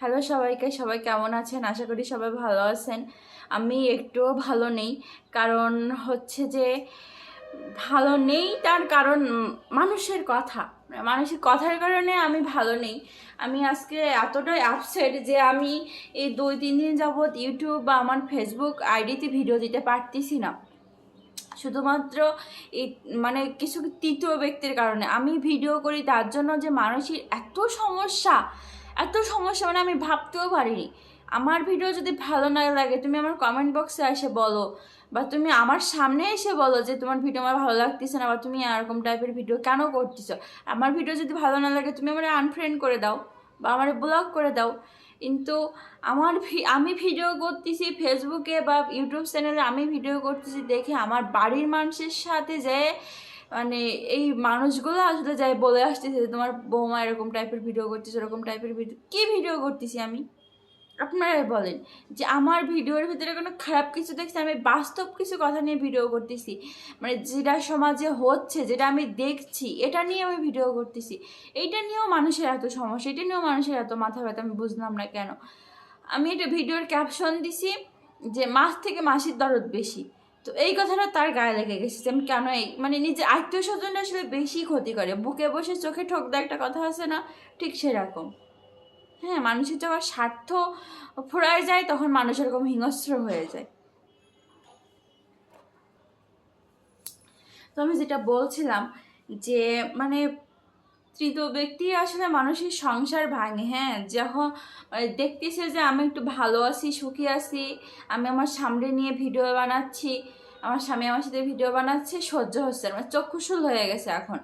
Hello সবাইকে, সবাই কেমন আছেন? আশা করি সবাই ভালো আছেন। আমি একটুও ভালো নেই। কারণ হচ্ছে যে, ভালো নেই তার কারণ মানুষের কথা। মানুষের কথার কারণে আমি ভালো নেই। আমি আজকে এতটাই আপসেট যে আমি এই দুই, তিন দিন যাবৎ ইউটিউব বা আমার ফেসবুক আইডিতে ভিডিও দিতে পারতেছি না। শুধুমাত্র এই মানে কিছু তৃতীয় ব্যক্তির কারণে। আমি ভিডিও করি তার জন্য যে মানুষের এত সমস্যা। এত সমস্যা মানে আমি ভাবতেও পারিনি। আমার ভিডিও যদি ভালো না লাগে, তুমি আমার কমেন্ট বক্সে এসে বলো, বা তুমি আমার সামনে এসে বলো যে তোমার ভিডিও আমার ভালো লাগতেছে না, বা তুমি এরকম টাইপের ভিডিও কেন করতেছো? আমার ভিডিও যদি ভালো না লাগে, তুমি আমার আনফ্রেন্ড করে দাও, বা আমার ব্লগ করে দাও। কিন্তু আমার আমি ভিডিও করতেছি ফেসবুকে বা ইউটিউব চ্যানেলে আমি ভিডিও করতেছি দেখে আমার বাড়ির মানুষের সাথে যে মানে এই মানুষগুলো আসলে যাই বলে আসতেছে যে, তোমার বৌমা এরকম টাইপের ভিডিও করতেছে এরকম টাইপের ভিডিও কী ভিডিও করতেছি আমি? আপনারাই বলেন যে, আমার ভিডিওর ভিতরে কোনো খারাপ কিছু দেখছি? আমি বাস্তব কিছু কথা নিয়ে ভিডিও করতেছি। মানে যেটা সমাজে হচ্ছে, যেটা আমি দেখছি, এটা নিয়ে আমি ভিডিও করতেছি। এইটা নিয়েও মানুষের এত সমস্যা, এটা নিয়েও মানুষের এত মাথা ব্যথা, আমি বুঝলাম না কেন। আমি এটা ভিডিওর ক্যাপশন দিছি যে, মাস থেকে মাসির দরদ বেশি। তো এই কথাটা তার গায়ে লেগে গেছে যে আমি কেন এই মানে নিজে আত্মীয় স্বজনরা আসলে বেশি ক্ষতি করে। বুকে বসে চোখে ঠোক দেয় একটা কথা আছে না, ঠিক সেরকম। হ্যাঁ মানুষের যখন স্বার্থ ফুরায় যায়, তখন মানুষ এরকম হিংস্র হয়ে যায়। তো আমি যেটা বলছিলাম যে মানে তৃতীয় ব্যক্তি আসলে মানুষের সংসার ভাঙে হ্যাঁ? যখন দেখতেছে যে আমি একটু ভালো আছি, সুখী আছি, আমি আমার সামনে নিয়ে ভিডিও বানাচ্ছি, আমার স্বামী আমার সাথে ভিডিও বানাচ্ছে, সহ্য হচ্ছে না মানে চক্ষুশুল হয়ে গেছে এখন।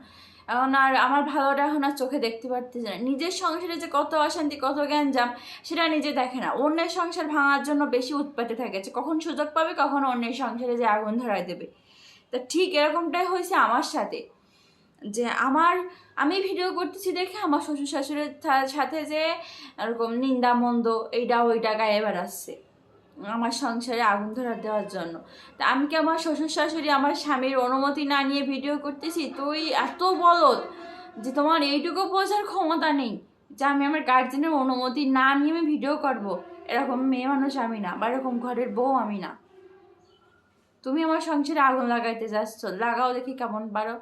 এখন আর আমার ভালোটা এখন আর চোখে দেখতে পারতেছে না। নিজের সংসারে যে কত অশান্তি, কত জ্ঞানজাম সেটা নিজে দেখে না। অন্যের সংসার ভাঙার জন্য বেশি উৎপাতে থাকে। যে কখন সুযোগ পাবে, কখন অন্যের সংসারে যে আগুন ধরায় দেবে। তা ঠিক এরকমটাই হয়েছে আমার সাথে। যে আমার, আমি ভিডিও করতেছি দেখে আমার শ্বশুর শাশুড়ির সাথে যে এরকম নিন্দা মন্দ এইটা ওইটা গায়ে বেড়াচ্ছে আমার সংসারে আগুন ধরা দেওয়ার জন্য। তা আমি কি আমার শ্বশুর শাশুড়ি আমার স্বামীর অনুমতি না নিয়ে ভিডিও করতেছি? তুই এত বলদ যে তোমার এইটুকু বোঝার ক্ষমতা নেই যে আমি আমার গার্জেনের অনুমতি না নিয়ে আমি ভিডিও করব। এরকম মেয়ে মানুষ আমি না বা এরকম ঘরের বউ আমি না। তুমি আমার সংসারে আগুন লাগাইতে যাচ্ছ, লাগাও দেখি কেমন পারো।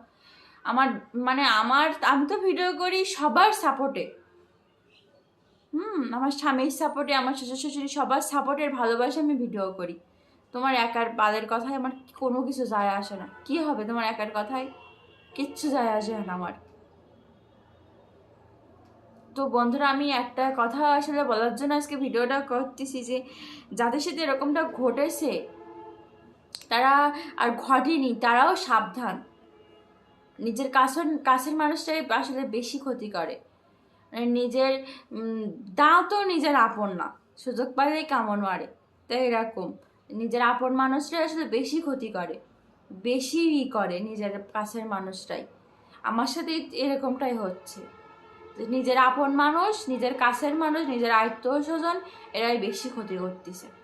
আমার মানে আমার, আমি তো ভিডিও করি সবার সাপোর্টে হুম, আমার স্বামীর সাপোর্টে আমার শ্বশুর শাশুড়ি সবার সাপোর্টের ভালোবাসে আমি ভিডিও করি। তোমার একার বাদের কথায় আমার কোনো কিছু যায় আসে না। কি হবে তোমার একার কথায়? কিচ্ছু যায় আসে না আমার। তো বন্ধুরা, আমি একটা কথা আসলে বলার জন্য আজকে ভিডিওটা করতেছি যে, যাদের সাথে এরকমটা ঘটেছে, তারা আর ঘটেনি, তারাও সাবধান। নিজের কাছের কাছের মানুষটাই আসলে বেশি ক্ষতি করে। মানে নিজের উম, দাঁতও নিজের আপন না সুযোগ পাইলেই কামড় মারে তাই এরকম। নিজের আপন মানুষটাই আসলে বেশি ক্ষতি করে বেশি ই করে নিজের কাছের মানুষটাই। আমার সাথে এরকমটাই হচ্ছে নিজের আপন মানুষ নিজের কাছের মানুষ নিজের আত্মীয় স্বজন এরাই বেশি ক্ষতি করতেছে।